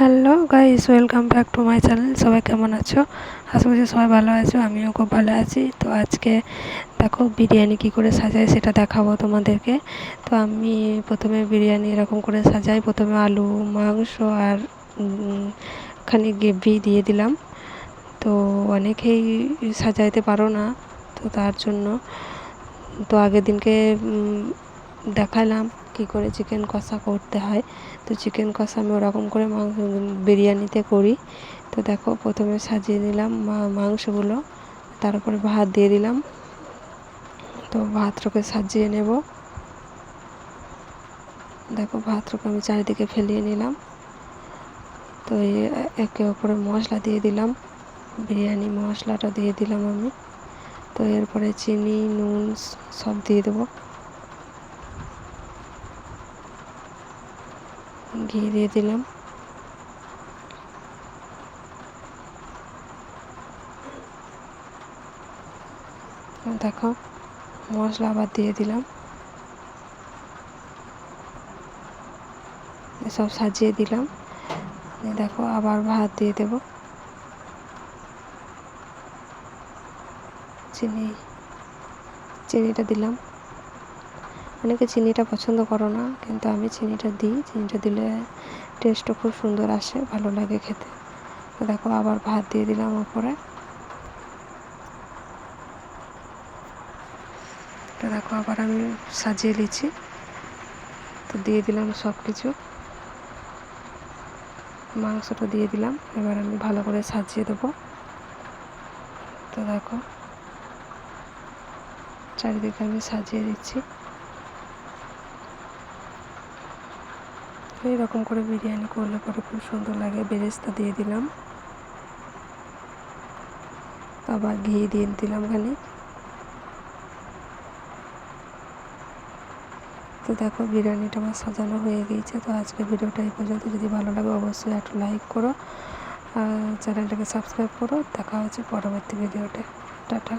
Hello guys, welcome back to my channel. সবাই কেমন আছো? আশা করছি সবাই ভালো আছো, আমিও খুব ভালো আছি। তো আজকে দেখো বিরিয়ানি কি করে সাজাই সেটা দেখাবো তোমাদেরকে। তো আমি প্রথমে বিরিয়ানি এরকম করে সাজাই। প্রথমে আলু, মাংস আর খানি গ্রেভি দিয়ে দিলাম। তো অনেকেই সাজাইতে পারো না, তো তার জন্য তো আগের দিনকে দেখালাম। কী করে চিকেন কষা করতে হয়? তো চিকেন কষা আমি ওরকম করে মাংস বিরিয়ানিতে করি। তো দেখো, প্রথমে সাজিয়ে নিলাম মাংসগুলো, তারপরে ভাত দিয়ে দিলাম। তো ভাতটাকে সাজিয়ে নেব। দেখো, ভাতটাকে আমি চারিদিকে ফেলিয়ে নিলাম। তো একে ওপরে মশলা দিয়ে দিলাম। বিরিয়ানি মশলাটা দিয়ে দিলাম আমি। তো এরপরে চিনি, নুন সব দিয়ে দেবো। ঘি দিয়ে দিলাম। দেখো, মশলা আবার দিয়ে দিলাম। সব সাজিয়ে দিলাম। দেখো, আবার ভাত দিয়ে দেব। চিনি, চিনিটা দিলাম। অনেকে চিনিটা পছন্দ করো না, কিন্তু আমি চিনিটা দিই। চিনিটা দিলে টেস্টও খুব সুন্দর আসে, ভালো লাগে খেতে। তো দেখো, আবার ভাত দিয়ে দিলাম ওপরে। তো দেখো, আবার আমি সাজিয়ে নিচ্ছি। তো দিয়ে দিলাম সব কিছু মাংসটা দিয়ে দিলাম, এবার আমি ভালো করে সাজিয়ে দেবো। তো দেখো, চারিদিকে আমি সাজিয়ে দিচ্ছি। এইরকম করে বিরিয়ানি করলে পরে খুব সুন্দর লাগে। বেরেস্তা দিয়ে দিলাম। আবার ঘি দিয়ে দিলাম খানি তো দেখো বিরিয়ানিটা আমার সাজানো হয়ে গিয়েছে। তো আজকে ভিডিওটা এই পর্যন্ত। যদি ভালো লাগে অবশ্যই একটু লাইক করো। আর চ্যানেলটাকে সাবস্ক্রাইব করো। দেখা হচ্ছে পরবর্তী ভিডিওটা টাটা।